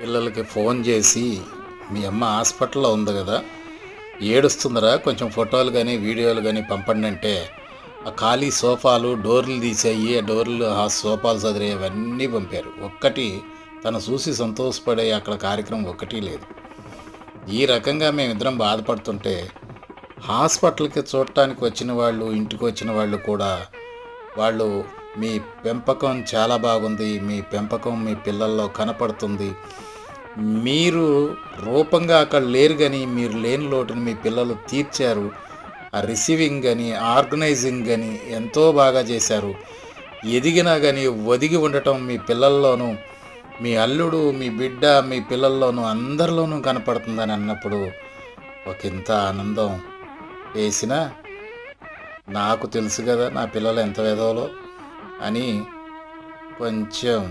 పిల్లలకి ఫోన్ చేసి మీ అమ్మ హాస్పిటల్లో ఉంది కదా ఏడుస్తుందిరా కొంచెం ఫోటోలు కానీ వీడియోలు కానీ పంపండి అంటే ఆ ఖాళీ సోఫాలు డోర్లు తీసేయి ఆ డోర్లు ఆ సోఫాలు చదిరే అవన్నీ పంపారు. ఒక్కటి తను చూసి సంతోషపడే అక్కడ కార్యక్రమం ఒక్కటి లేదు. ఈ రకంగా మేమిద్దరం బాధపడుతుంటే హాస్పిటల్కి చూడటానికి వచ్చిన వాళ్ళు ఇంటికి వచ్చిన వాళ్ళు కూడా వాళ్ళు మీ పెంపకం చాలా బాగుంది మీ పెంపకం మీ పిల్లల్లో కనపడుతుంది. మీరు రూపంగా అక్కడ లేరు కానీ మీరు లేని లోటుని మీ పిల్లలు తీర్చారు. ఆ రిసీవింగ్ కానీ ఆర్గనైజింగ్ కానీ ఎంతో బాగా చేశారు. ఎదిగినా కానీ ఒదిగి ఉండటం మీ పిల్లల్లోనూ మీ అల్లుడు మీ బిడ్డ మీ పిల్లల్లోనూ అందరిలోనూ కనపడుతుందని అన్నప్పుడు ఒక ఇంత ఆనందం వేసినా నాకు తెలుసు కదా నా పిల్లలు ఎంత వెదవలో అని కొంచెం